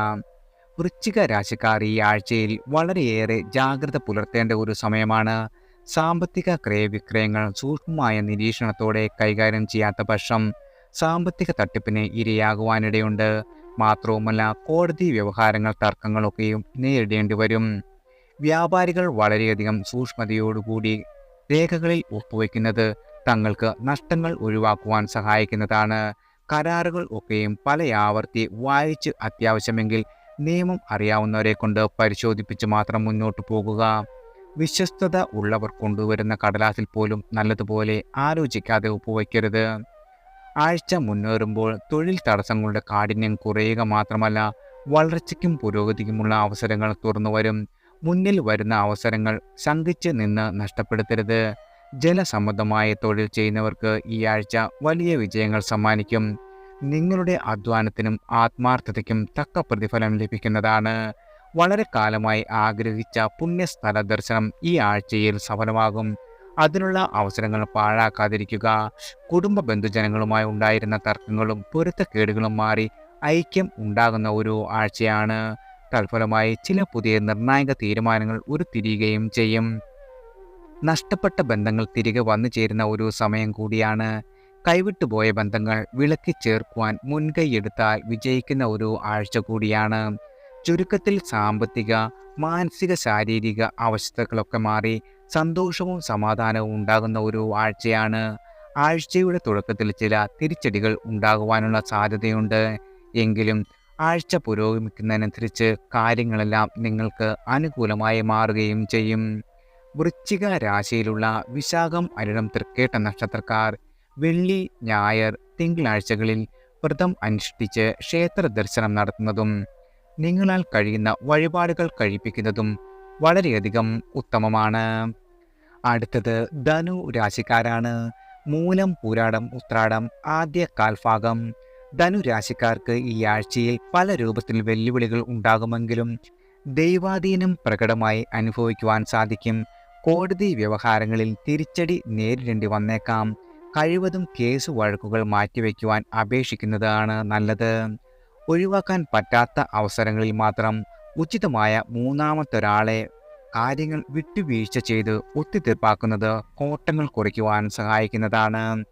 വൃശ്ചിക രാശിക്കാർ ഈ ആഴ്ചയിൽ വളരെയേറെ ജാഗ്രത പുലർത്തേണ്ട ഒരു സമയമാണ്. സാമ്പത്തിക ക്രയവിക്രയങ്ങൾ സൂക്ഷ്മമായ നിരീക്ഷണത്തോടെ കൈകാര്യം ചെയ്യാത്ത പക്ഷം സാമ്പത്തിക തട്ടിപ്പിന് ഇരയാകുവാനിടയുണ്ട്. മാത്രവുമല്ല കോടതി വ്യവഹാരങ്ങൾ തർക്കങ്ങളൊക്കെയും നേരിടേണ്ടി വരും. വ്യാപാരികൾ വളരെയധികം സൂക്ഷ്മതയോടുകൂടി രേഖകളിൽ ഒപ്പുവെക്കുന്നത് തങ്ങൾക്ക് നഷ്ടങ്ങൾ ഒഴിവാക്കുവാൻ സഹായിക്കുന്നതാണ്. കരാറുകൾ ഒക്കെയും പല ആവർത്തി വായിച്ച് അത്യാവശ്യമെങ്കിൽ നിയമം അറിയാവുന്നവരെ കൊണ്ട് പരിശോധിപ്പിച്ച് മാത്രം മുന്നോട്ട് പോകുക. വിശ്വസ്തത ഉള്ളവർ കൊണ്ടുവരുന്ന കടലാസിൽ പോലും നല്ലതുപോലെ ആലോചിക്കാതെ ഒപ്പുവയ്ക്കരുത് ആഴ്ച മുന്നേറുമ്പോൾ തൊഴിൽ തടസ്സങ്ങളുടെ കാഠിന്യം കുറയുക മാത്രമല്ല വളർച്ചയ്ക്കും പുരോഗതിക്കുമുള്ള അവസരങ്ങൾ തുറന്നു വരും. മുന്നിൽ വരുന്ന അവസരങ്ങൾ ശങ്കിച്ച് നിന്ന് നഷ്ടപ്പെടുത്തരുത്. ജലസംബന്ധമായ തൊഴിൽ ചെയ്യുന്നവർക്ക് ഈ ആഴ്ച വലിയ വിജയങ്ങൾ സമ്മാനിക്കും. നിങ്ങളുടെ അധ്വാനത്തിനും ആത്മാർത്ഥതയ്ക്കും തക്ക പ്രതിഫലം ലഭിക്കുന്നതാണ്. വളരെ കാലമായി ആഗ്രഹിച്ച പുണ്യസ്ഥല ദർശനം ഈ ആഴ്ചയിൽ സഫലമാകും. അതിനുള്ള അവസരങ്ങൾ പാഴാക്കാതിരിക്കുക. കുടുംബ ബന്ധുജനങ്ങളുമായി ഉണ്ടായിരുന്ന തർക്കങ്ങളും പൊരുത്തക്കേടുകളും മാറി ഐക്യം ഉണ്ടാകുന്ന ഒരു ആഴ്ചയാണ്. തൽഫലമായി ചില പുതിയ നിർണായക തീരുമാനങ്ങൾ ഉരുത്തിരിയുകയും ചെയ്യും. നഷ്ടപ്പെട്ട ബന്ധങ്ങൾ തിരികെ വന്നു ചേരുന്ന ഒരു സമയം കൂടിയാണ്. കൈവിട്ടുപോയ ബന്ധങ്ങൾ വിളക്കി ചേർക്കുവാൻ മുൻകൈയെടുത്താൽ വിജയിക്കുന്ന ഒരു ആഴ്ച കൂടിയാണ്. ചുരുക്കത്തിൽ സാമ്പത്തിക മാനസിക ശാരീരിക അവസ്ഥകളൊക്കെ മാറി സന്തോഷവും സമാധാനവും ഉണ്ടാകുന്ന ഒരു ആഴ്ചയാണ്. ആഴ്ചയുടെ തുടക്കത്തിൽ ചില തിരിച്ചടികൾ ഉണ്ടാകുവാനുള്ള സാധ്യതയുണ്ട്. എങ്കിലും ആഴ്ച പുരോഗമിക്കുന്നതിനനുസരിച്ച് കാര്യങ്ങളെല്ലാം നിങ്ങൾക്ക് അനുകൂലമായി മാറുകയും ചെയ്യും. വൃശ്ചിക രാശിയിലുള്ള വിശാഖം അരിടം തൃക്കേട്ട നക്ഷത്രക്കാർ വെള്ളി ഞായർ തിങ്കളാഴ്ചകളിൽ വ്രതം അനുഷ്ഠിച്ച് ക്ഷേത്ര ദർശനം നടത്തുന്നതും നിങ്ങളാൽ കഴിയുന്ന വഴിപാടുകൾ കഴിപ്പിക്കുന്നതും വളരെയധികം ഉത്തമമാണ്. അടുത്തത് ധനു രാശിക്കാരാണ്. മൂലം പൂരാടം ഉത്രാടം ആദ്യ കാൽഭാഗം. ധനു രാശിക്കാർക്ക് ഈ ആഴ്ചയിൽ പല രൂപത്തിൽ വെല്ലുവിളികൾ ഉണ്ടാകുമെങ്കിലും ദൈവാധീനം പ്രകടമായി അനുഭവിക്കുവാൻ സാധിക്കും. കോടതി വ്യവഹാരങ്ങളിൽ തിരിച്ചടി നേരിടേണ്ടി വന്നേക്കാം. കഴിവതും കേസ് വഴക്കുകൾ മാറ്റിവെക്കുവാൻ അപേക്ഷിക്കുന്നതാണ് നല്ലത്. ഒഴിവാക്കാൻ പറ്റാത്ത അവസരങ്ങളിൽ മാത്രം ഉചിതമായ മൂന്നാമത്തൊരാളെ കാര്യങ്ങൾ വിട്ടുവീഴ്ച ചെയ്ത് ഒത്തുതീർപ്പാക്കുന്നത് കോട്ടങ്ങൾ കുറയ്ക്കുവാൻ സഹായിക്കുന്നതാണ്.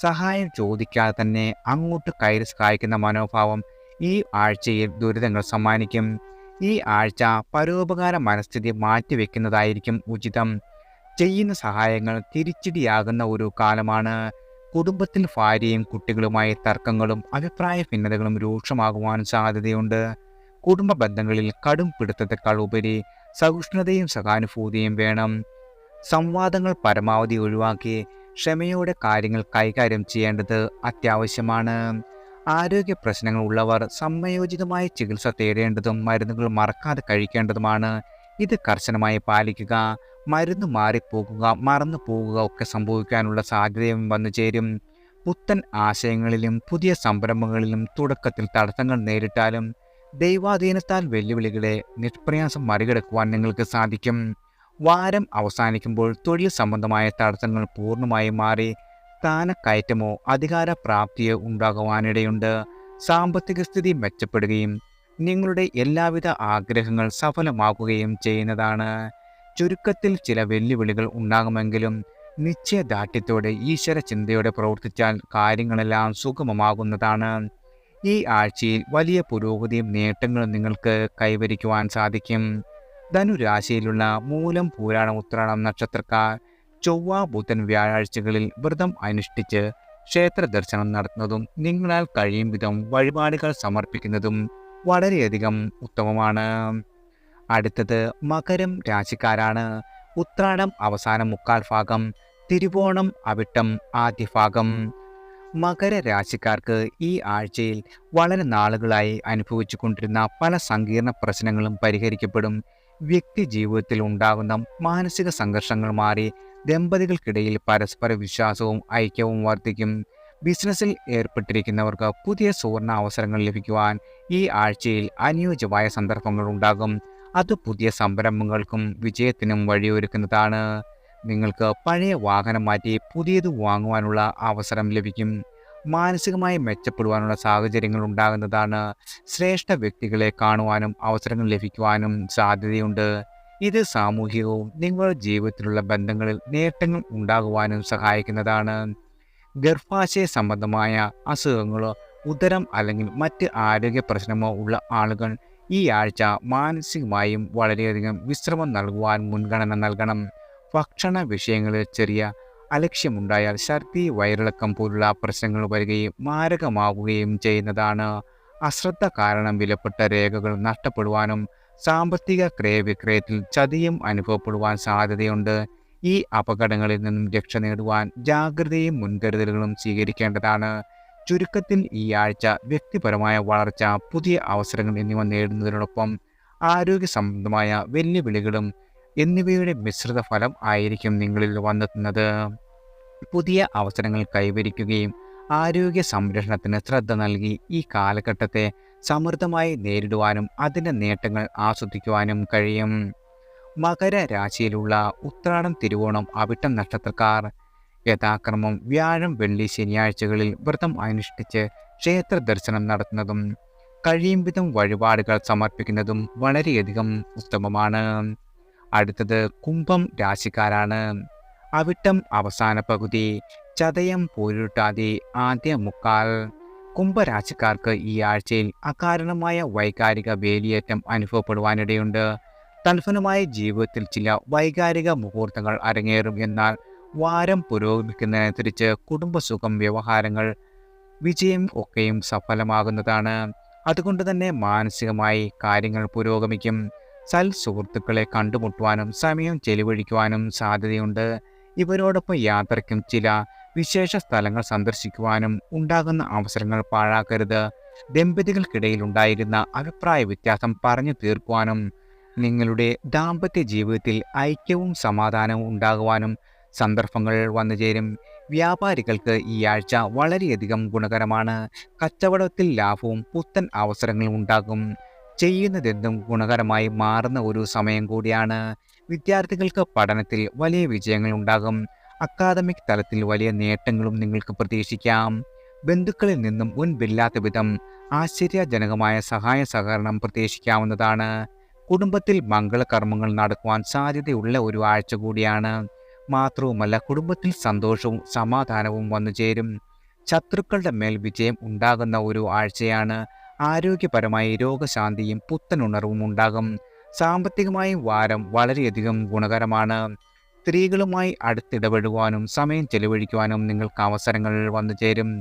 സഹായം ചോദിക്കാതെ തന്നെ അങ്ങോട്ട് കയറി സഹായിക്കുന്ന മനോഭാവം ഈ ആഴ്ചയിൽ ദുരിതങ്ങൾ സമ്മാനിക്കും. ഈ ആഴ്ച പരോപകാര മനസ്ഥിതി മാറ്റിവെക്കുന്നതായിരിക്കും ഉചിതം. ചെയ്യുന്ന സഹായങ്ങൾ തിരിച്ചടിയാകുന്ന ഒരു കാലമാണ്. കുടുംബത്തിൽ ഭാര്യയും കുട്ടികളുമായി തർക്കങ്ങളും അഭിപ്രായ ഭിന്നതകളും രൂക്ഷമാകുവാൻ സാധ്യതയുണ്ട്. കുടുംബ ബന്ധങ്ങളിൽ കടും പിടുത്തത്തെക്കാൾ ഉപരി സഹിഷ്ണുതയും സഹാനുഭൂതിയും വേണം. സംവാദങ്ങൾ പരമാവധി ഒഴിവാക്കി ക്ഷമയോടെ കാര്യങ്ങൾ കൈകാര്യം ചെയ്യേണ്ടത് അത്യാവശ്യമാണ്. ആരോഗ്യ പ്രശ്നങ്ങൾ ഉള്ളവർ സമയോചിതമായ ചികിത്സ തേടേണ്ടതും മരുന്നുകൾ മറക്കാതെ കഴിക്കേണ്ടതുമാണ്. ഇത് കർശനമായി പാലിക്കുക. മരുന്ന് മാറിപ്പോകുക മറന്നു പോകുക ഒക്കെ സംഭവിക്കാനുള്ള സാധ്യതയും വന്നു ചേരും. പുത്തൻ ആശയങ്ങളിലും പുതിയ സംരംഭങ്ങളിലും തുടക്കത്തിൽ തടസ്സങ്ങൾ നേരിട്ടാലും ദൈവാധീനത്താൽ വെല്ലുവിളികളെ നിഷ്പ്രയാസം മറികടക്കുവാൻ നിങ്ങൾക്ക് സാധിക്കും. വാരം അവസാനിക്കുമ്പോൾ തൊഴിൽ സംബന്ധമായ തടസ്സങ്ങൾ പൂർണമായും മാറി സ്ഥാനക്കയറ്റമോ അധികാര പ്രാപ്തിയോ ഉണ്ടാകുവാനിടയുണ്ട്. സാമ്പത്തിക സ്ഥിതി മെച്ചപ്പെടുകയും നിങ്ങളുടെ എല്ലാവിധ ആഗ്രഹങ്ങൾ സഫലമാക്കുകയും ചെയ്യുന്നതാണ്. ചുരുക്കത്തിൽ ചില വെല്ലുവിളികൾ ഉണ്ടാകുമെങ്കിലും നിശ്ചയദാർഢ്യത്തോടെ ഈശ്വര ചിന്തയോടെ പ്രവർത്തിച്ചാൽ കാര്യങ്ങളെല്ലാം സുഗമമാകുന്നതാണ്. ഈ ആഴ്ചയിൽ വലിയ പുരോഗതിയും നേട്ടങ്ങളും നിങ്ങൾക്ക് കൈവരിക്കുവാൻ സാധിക്കും. ധനുരാശിയിലുള്ള മൂലം പൂരാണ ഉത്രാടം നക്ഷത്രക്കാർ ചൊവ്വ ബുധൻ വ്യാഴാഴ്ചകളിൽ വ്രതം അനുഷ്ഠിച്ച് ക്ഷേത്ര ദർശനം നടത്തുന്നതും നിങ്ങളാൽ കഴിയും വിധം വഴിപാടുകൾ സമർപ്പിക്കുന്നതും വളരെയധികം ഉത്തമമാണ്. അടുത്തത് മകരം രാശിക്കാരാണ്. ഉത്രാടം അവസാനം മുക്കാൽ ഭാഗം തിരുവോണം അവിട്ടം ആദ്യ ഭാഗം. മകര രാശിക്കാർക്ക് ഈ ആഴ്ചയിൽ വളരെ നാളുകളായി അനുഭവിച്ചു കൊണ്ടിരുന്ന പല സങ്കീർണ പ്രശ്നങ്ങളും പരിഹരിക്കപ്പെടും. വ്യക്തി ജീവിതത്തിൽ ഉണ്ടാകുന്ന മാനസിക സംഘർഷങ്ങൾ മാറി ദമ്പതികൾക്കിടയിൽ പരസ്പര വിശ്വാസവും ഐക്യവും വർദ്ധിക്കും. ബിസിനസ്സിൽ ഏർപ്പെട്ടിരിക്കുന്നവർക്ക് പുതിയ സുവർണ അവസരങ്ങൾ ലഭിക്കുവാൻ ഈ ആഴ്ചയിൽ അനുയോജ്യമായ സന്ദർഭങ്ങൾ ഉണ്ടാകും. അത് പുതിയ സംരംഭങ്ങൾക്കും വിജയത്തിനും വഴിയൊരുക്കുന്നതാണ്. നിങ്ങൾക്ക് പഴയ വാഹനം മാറ്റി പുതിയത് വാങ്ങുവാനുള്ള അവസരം ലഭിക്കും. മാനസികമായി മെച്ചപ്പെടുവാനുള്ള സാഹചര്യങ്ങൾ ഉണ്ടാകുന്നതാണ്. ശ്രേഷ്ഠ വ്യക്തികളെ കാണുവാനും അവസരങ്ങൾ ലഭിക്കുവാനും സാധ്യതയുണ്ട്. ഇത് സാമൂഹികവും നിങ്ങളുടെ ജീവിതത്തിലുള്ള ബന്ധങ്ങളിൽ നേട്ടങ്ങൾ ഉണ്ടാകുവാനും സഹായിക്കുന്നതാണ്. ഗർഭാശയ സംബന്ധമായ അസുഖങ്ങളോ ഉദരം അല്ലെങ്കിൽ മറ്റ് ആരോഗ്യ പ്രശ്നമോ ഉള്ള ആളുകൾ ഈ ആഴ്ച മാനസികമായും വളരെയധികം വിശ്രമം നൽകുവാൻ മുൻഗണന നൽകണം. ഭക്ഷണ വിഷയങ്ങളിൽ ചെറിയ അലക്ഷ്യമുണ്ടായാൽ ഛർദി വയറിളക്കം പോലുള്ള പ്രശ്നങ്ങൾ വരികയും മാരകമാവുകയും ചെയ്യുന്നതാണ്. അശ്രദ്ധ കാരണം വിലപ്പെട്ട രേഖകൾ നഷ്ടപ്പെടുവാനും സാമ്പത്തിക ക്രയവിക്രയത്തിൽ ചതിയും അനുഭവപ്പെടുവാൻ സാധ്യതയുണ്ട്. ഈ അപകടങ്ങളിൽ നിന്നും രക്ഷ നേടുവാൻ ജാഗ്രതയും മുൻകരുതലുകളും സ്വീകരിക്കേണ്ടതാണ്. ചുരുക്കത്തിൽ ഈ ആഴ്ച വ്യക്തിപരമായ വളർച്ച പുതിയ അവസരങ്ങൾ എന്നിവ നേടുന്നതിനോടൊപ്പം ആരോഗ്യ സംബന്ധമായ വെല്ലുവിളികളും എന്നിവയുടെ മിശ്രിത ഫലം ആയിരിക്കും നിങ്ങളിൽ വന്നെത്തുന്നത്. പുതിയ അവസരങ്ങൾ കൈവരിക്കുകയും ആരോഗ്യ സംരക്ഷണത്തിന് ശ്രദ്ധ നൽകി ഈ കാലഘട്ടത്തെ സമൃദ്ധമായി നേരിടുവാനും അതിന്റെ നേട്ടങ്ങൾ ആസ്വദിക്കുവാനും കഴിയും. മകര രാശിയിലുള്ള ഉത്രാടം തിരുവോണം അവിട്ടം നക്ഷത്രക്കാർ യഥാക്രമം വ്യാഴം വെള്ളി ശനിയാഴ്ചകളിൽ വ്രതം അനുഷ്ഠിച്ച് ക്ഷേത്ര ദർശനം നടത്തുന്നതും കഴിയും വിധം വഴിപാടുകൾ സമർപ്പിക്കുന്നതും വളരെയധികം ഉത്തമമാണ്. അടുത്തത് കുംഭം രാശിക്കാരാണ്. അവിട്ടം അവസാന പകുതി ചതയം പോരുട്ടാതി ആദ്യ മുക്കാൽ. കുംഭരാശിക്കാർക്ക് ഈ ആഴ്ചയിൽ അകാരണമായ വൈകാരിക വേലിയേറ്റം അനുഭവപ്പെടുവാനിടയുണ്ട്. തൽഫലമായ ജീവിതത്തിൽ ചില വൈകാരിക മുഹൂർത്തങ്ങൾ അരങ്ങേറും എന്നാൽ വാരം പുരോഗമിക്കുന്നതിനനുസരിച്ച് കുടുംബസുഖം വ്യവഹാരങ്ങൾ വിജയം ഒക്കെയും സഫലമാകുന്നതാണ്. അതുകൊണ്ട് തന്നെ മാനസികമായി കാര്യങ്ങൾ പുരോഗമിക്കും. സൽ സുഹൃത്തുക്കളെ കണ്ടുമുട്ടുവാനും സമയം ചെലവഴിക്കുവാനും സാധ്യതയുണ്ട്. ഇവരോടൊപ്പം യാത്രയ്ക്കും ചില വിശേഷ സ്ഥലങ്ങൾ സന്ദർശിക്കുവാനും ഉണ്ടാകുന്ന അവസരങ്ങൾ പാഴാക്കരുത്. ദമ്പതികൾക്കിടയിൽ ഉണ്ടായിരുന്ന അഭിപ്രായ വ്യത്യാസം പറഞ്ഞു തീർക്കുവാനും നിങ്ങളുടെ ദാമ്പത്യ ജീവിതത്തിൽ ഐക്യവും സമാധാനവും ഉണ്ടാകുവാനും സന്ദർഭങ്ങൾ വന്നു ചേരും. വ്യാപാരികൾക്ക് ഈ ആഴ്ച വളരെയധികം ഗുണകരമാണ്. കച്ചവടത്തിൽ ലാഭവും പുത്തൻ അവസരങ്ങളും ഉണ്ടാകും. ചെയ്യുന്നതെന്തും ഗുണകരമായി മാറുന്ന ഒരു സമയം കൂടിയാണ്. വിദ്യാർത്ഥികൾക്ക് പഠനത്തിൽ വലിയ വിജയങ്ങൾ ഉണ്ടാകും. അക്കാദമിക് തലത്തിൽ വലിയ നേട്ടങ്ങളും നിങ്ങൾക്ക് പ്രതീക്ഷിക്കാം. ബന്ധുക്കളിൽ നിന്നും മുൻപില്ലാത്ത വിധം ആശ്ചര്യജനകമായ സഹായ സഹകരണം പ്രതീക്ഷിക്കാവുന്നതാണ്. കുടുംബത്തിൽ മംഗളകർമ്മങ്ങൾ നടക്കുവാൻ സാധ്യതയുള്ള ഒരു ആഴ്ച കൂടിയാണ്. മാത്രവുമല്ല കുടുംബത്തിൽ സന്തോഷവും സമാധാനവും വന്നു ചേരും. ശത്രുക്കളുടെ മേൽ വിജയം ഉണ്ടാകുന്ന ഒരു ആഴ്ചയാണ് ആരോഗ്യപരമായി രോഗശാന്തിയും പുത്തനുണർവും ഉണ്ടാകും. സാമ്പത്തികമായി വാരം വളരെയധികം ഗുണകരമാണ്. സ്ത്രീകളുമായി അടുത്തിടപെടുവാനും സമയം ചെലവഴിക്കുവാനും നിങ്ങൾക്ക് അവസരങ്ങൾ വന്നു ചേരും.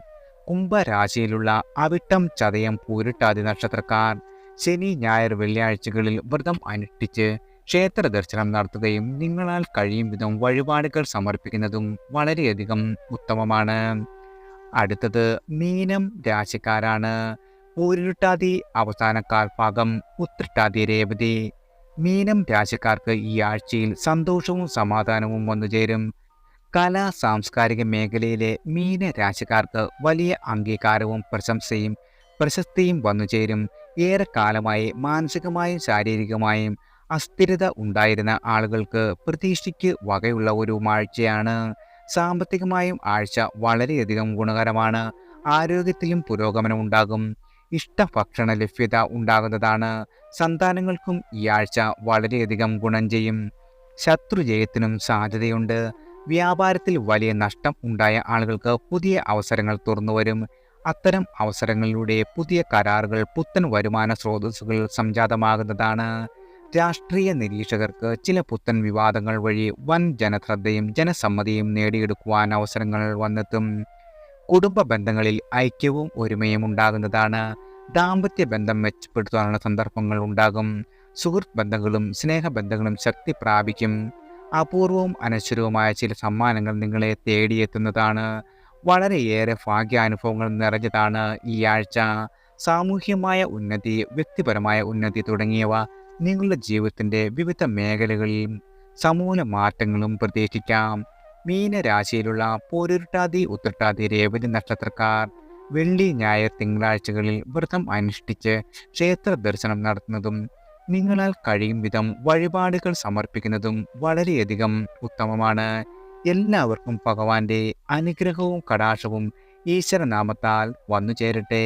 കുംഭരാശിയിലുള്ള അവിട്ടം ചതയം പൂരിട്ടാതി നക്ഷത്രക്കാർ ശനി ഞായർ വെള്ളിയാഴ്ചകളിൽ വ്രതം അനുഷ്ഠിച്ച് ക്ഷേത്ര ദർശനം നടത്തുകയും നിങ്ങളാൽ കഴിയും വിധം വഴിപാടുകൾ സമർപ്പിക്കുന്നതും വളരെയധികം ഉത്തമമാണ്. അടുത്തത് മീനം രാശിക്കാരാണ്. പൂരിട്ടാതി അവസാനക്കാൽ ഭാഗം ഉത്രട്ടാതി രേവതി. മീനം രാശിക്കാർക്ക് ഈ ആഴ്ചയിൽ സന്തോഷവും സമാധാനവും വന്നുചേരും കലാ സാംസ്കാരിക മേഖലയിലെ മീന രാശിക്കാർക്ക് വലിയ അംഗീകാരവും പ്രശംസയും പ്രശസ്തിയും വന്നുചേരും ഏറെക്കാലമായി മാനസികമായും ശാരീരികമായും അസ്ഥിരത ഉണ്ടായിരുന്ന ആളുകൾക്ക് പ്രതീക്ഷയ്ക്ക് വകയുള്ള ഒരു ആഴ്ചയാണ് സാമ്പത്തികമായും ആഴ്ച വളരെയധികം ഗുണകരമാണ്. ആരോഗ്യത്തിലും പുരോഗമനം ഉണ്ടാകും. ഇഷ്ടഭക്ഷണ ലഭ്യത ഉണ്ടാകുന്നതാണ്. സന്താനങ്ങൾക്കും ഈ ആഴ്ച വളരെയധികം ഗുണം ചെയ്യും. ശത്രുജയത്തിനും സാധ്യതയുണ്ട്. വ്യാപാരത്തിൽ വലിയ നഷ്ടം ഉണ്ടായ ആളുകൾക്ക് പുതിയ അവസരങ്ങൾ തുറന്നുവരും അത്തരം അവസരങ്ങളിലൂടെ പുതിയ കരാറുകൾ പുത്തൻ വരുമാന സ്രോതസ്സുകൾ സംജാതമാകുന്നതാണ്. രാഷ്ട്രീയ നിരീക്ഷകർക്ക് ചില പുത്തൻ വിവാദങ്ങൾ വഴി വൻ ജനശ്രദ്ധയും ജനസമ്മതിയും നേടിയെടുക്കുവാൻ അവസരങ്ങൾ വന്നെത്തും. കുടുംബ ബന്ധങ്ങളിൽ ഐക്യവും ഒരുമയും ഉണ്ടാകുന്നതാണ് ദാമ്പത്യ ബന്ധം മെച്ചപ്പെടുത്താനുള്ള സന്ദർഭങ്ങൾ ഉണ്ടാകും. സുഹൃത്ത് ബന്ധങ്ങളും സ്നേഹബന്ധങ്ങളും ശക്തി പ്രാപിക്കും. അപൂർവവും അനശ്വരവുമായ ചില സമ്മാനങ്ങൾ നിങ്ങളെ തേടിയെത്തുന്നതാണ്. വളരെയേറെ ഭാഗ്യാനുഭവങ്ങൾ നിറഞ്ഞതാണ് ഈ ആഴ്ച. സാമൂഹ്യമായ ഉന്നതി വ്യക്തിപരമായ ഉന്നതി തുടങ്ങിയവ നിങ്ങളുടെ ജീവിതത്തിന്റെ വിവിധ മേഖലകളിൽ സമൂല മാറ്റങ്ങളും പ്രതീക്ഷിക്കാം. മീനരാശിയിലുള്ള പോരുരുട്ടാതി ഉത്രട്ടാതി രേവതി നക്ഷത്രക്കാർ വെള്ളി ഞായർ തിങ്കളാഴ്ചകളിൽ വ്രതം അനുഷ്ഠിച്ച് ക്ഷേത്ര ദർശനം നടത്തുന്നതും നിങ്ങളാൽ കഴിയും വിധം വഴിപാടുകൾ സമർപ്പിക്കുന്നതും വളരെയധികം ഉത്തമമാണ്. എല്ലാവർക്കും ഭഗവാന്റെ അനുഗ്രഹവും കടാക്ഷവും ഈശ്വരനാമത്താൽ വന്നു ചേരട്ടെ